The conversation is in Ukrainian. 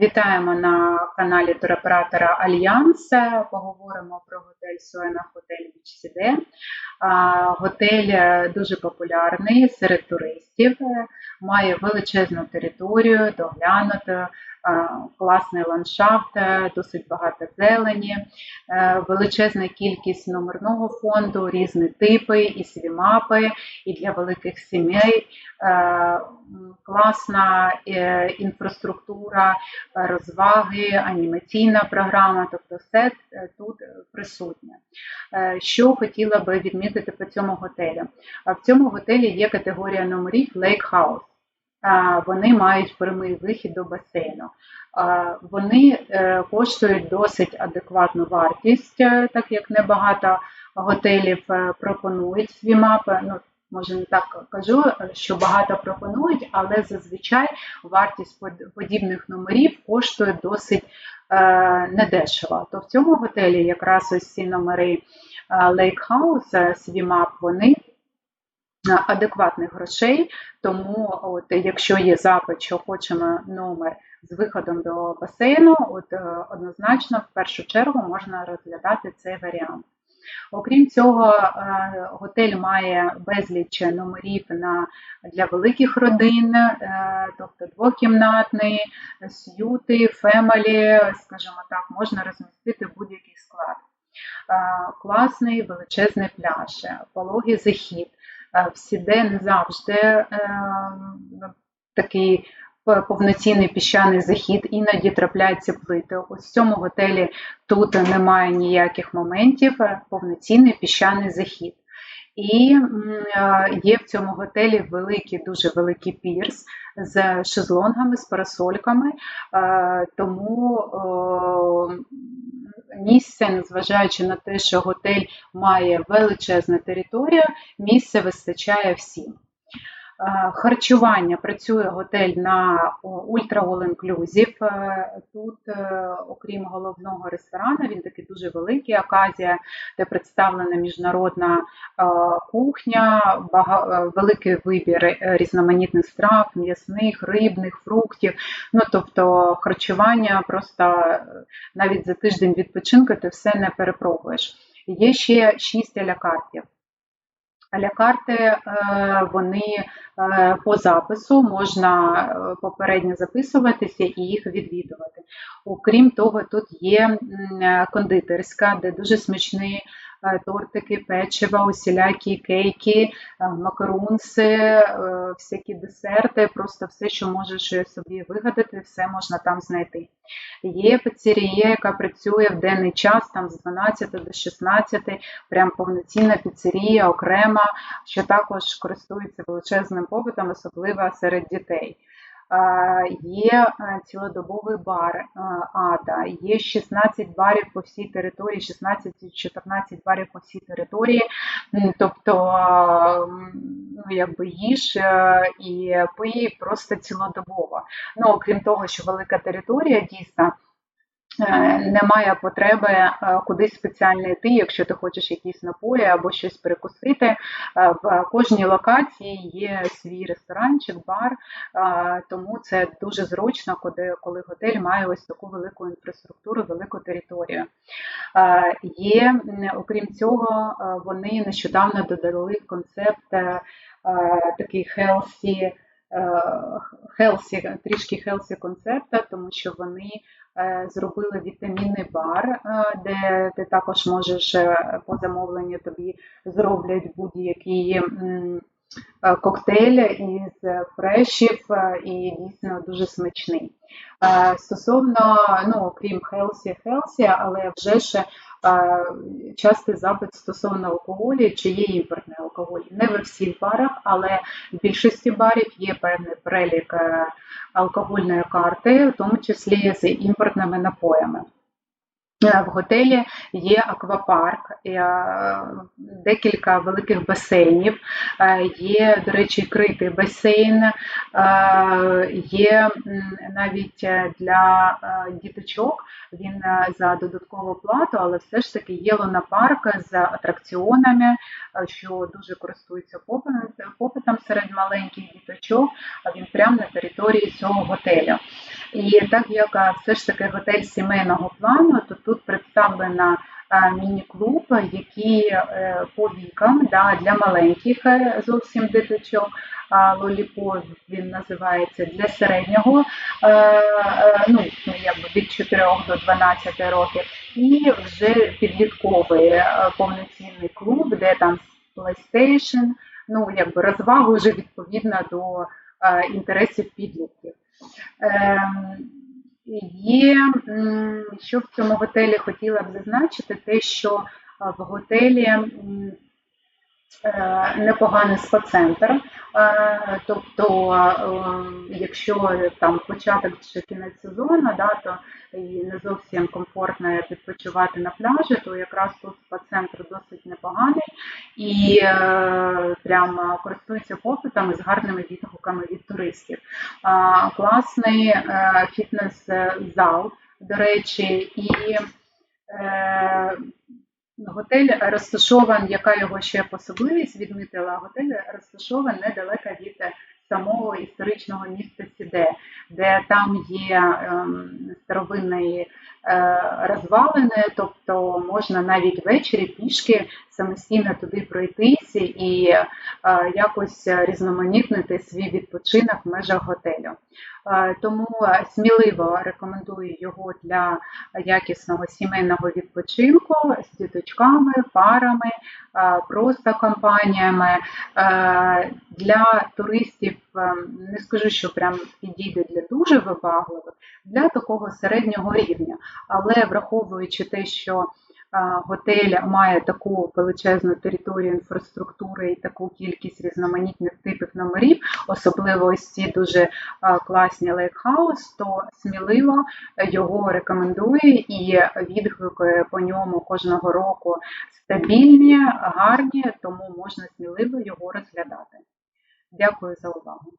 Вітаємо на каналі туроператора Альянс. Поговоримо про готель Суена Хотель Вічсіде. Готель е, дуже популярний серед туристів, має величезну територію, доглянуту, класний ландшафт, е, досить багато зелені, е, величезна кількість номерного фонду, різні типи і свімапи, і для великих сімей. Е, класна інфраструктура, розваги, анімаційна програма, тобто все тут присутнє. Що хотіла би відмітити по цьому готелю? В цьому готелі є категорія номерів Lake House вони мають прямий вихід до басейну. Вони е, коштують досить адекватну вартість, е, так як небагато готелів е, пропонують свій мапи. Ну, Може, не так кажу, що багато пропонують, але зазвичай вартість подібних номерів коштує досить недешево. То в цьому готелі якраз ось ці номери Lake House, свімап, вони адекватних грошей. Тому, от, якщо є запит, що хочемо номер з виходом до басейну, от е, однозначно в першу чергу можна розглядати цей варіант. Окрім цього, е, готель має безліч номерів на, для великих родин, е, тобто двокімнатний, сюти, фемелі, скажімо так, можна розмістити будь-який склад. Класний величезний пляж, пологий захід. Е, в не завжди е, такий повноцінний піщаний захід, іноді трапляються плити. Ось в цьому готелі тут немає ніяких моментів, е, повноцінний піщаний захід. І є в цьому готелі великий, дуже великий пірс з шезлонгами, з парасольками, тому місце, незважаючи на те, що готель має величезну територію, місця вистачає всім. Е, харчування працює готель на Ultra All Inclusive. Е, тут, е, окрім головного ресторану, він такий дуже великий, Аказія, де представлена міжнародна кухня, великий вибір різноманітних страв, м'ясних, рибних, фруктів. Ну, Тобто харчування просто навіть за тиждень відпочинку ти все не перепробуєш. Є ще шість алякартів. Алякарти е, вони е, по запису можна е, попередньо записуватися і їх відвідувати. Окрім того, тут є кондитерська, де дуже смачний тортики, печива, усілякі кейки, е, макарунси, е, всякі десерти, просто все, що можеш собі вигадати, все можна там знайти. Є піцерія, яка працює в денний час, там з 12 до 16, прям повноцінна піцерія, окрема, що також користується величезним попитом, особливо серед дітей є е, цілодобовий бар е, АДА, є 16 барів по всій території, 16-14 барів по всій території, тобто ну, якби їж е, і пий просто цілодобово. Ну, Окрім того, що велика територія дійсно. Е, немає потреби е, кудись спеціально йти, якщо ти хочеш якісь напої або щось перекусити. Е, в кожній локації є свій ресторанчик, бар, тому це дуже зручно, коли готель має ось таку велику інфраструктуру, велику територію. Є, окрім цього, вони нещодавно додали концепт такий healthy, healthy, трішки healthy концепта, тому що вони зробили вітамінний бар, е, де ти також можеш е, по замовленню тобі зроблять будь-який коктейль із фрешів і дійсно дуже смачний. Стосовно, ну, окрім Хелсі, Хелсі, але вже ж частий запит стосовно алкоголю, чи є імпортний алкоголь. Не в всіх барах, але в більшості барів є певний перелік алкогольної карти, в тому числі з імпортними напоями. Е, В готелі є аквапарк, е, декілька великих басейнів, е, є, до речі, критий басейн, є навіть для діточок. Він за додаткову плату, але все ж таки є лунапарк з атракціонами, що дуже користується попитом, серед маленьких діточок, він прямо на території цього готелю. І так як все ж таки готель сімейного плану, то тут представлена міні-клуб, який е, по вікам да, для маленьких е, зовсім диточок. а Лоліпо він називається для середнього, е, ну ну, якби від 4 до 12 років, і вже підлітковий повноцінний клуб, де там PlayStation, ну якби розваги вже відповідно до інтересів підлітків. Ем, Є, що в цьому готелі хотіла б зазначити, те, що в готелі е, непоганий спа-центр. Е, Тобто, е, якщо там початок чи кінець сезону, да, то і не зовсім комфортно відпочивати на пляжі, то якраз тут спа-центр досить непоганий і е, прямо користується попитом з гарними відгуками від туристів. Класний е, фітнес-зал, до речі, і е, Готель розташований, яка його ще особливість відмітила, готель розташований недалеко від самого історичного міста Сіде, де там є ем, старовинні е, розвалини, тобто можна навіть ввечері пішки самостійно туди пройтись і е, якось різноманітнити свій відпочинок в межах готелю. Е, Тому сміливо рекомендую його для якісного сімейного відпочинку з діточками, парами, е, просто компаніями. Е, Для туристів е, не скажу, що прям підійде для дуже вибагливих, для такого середнього рівня. Але враховуючи те, що готель має таку величезну територію інфраструктури і таку кількість різноманітних типів номерів, особливо ось ці дуже класні лейкхаус, то сміливо його рекомендує і відгуки по ньому кожного року стабільні, гарні, тому можна сміливо його розглядати. Дякую за увагу.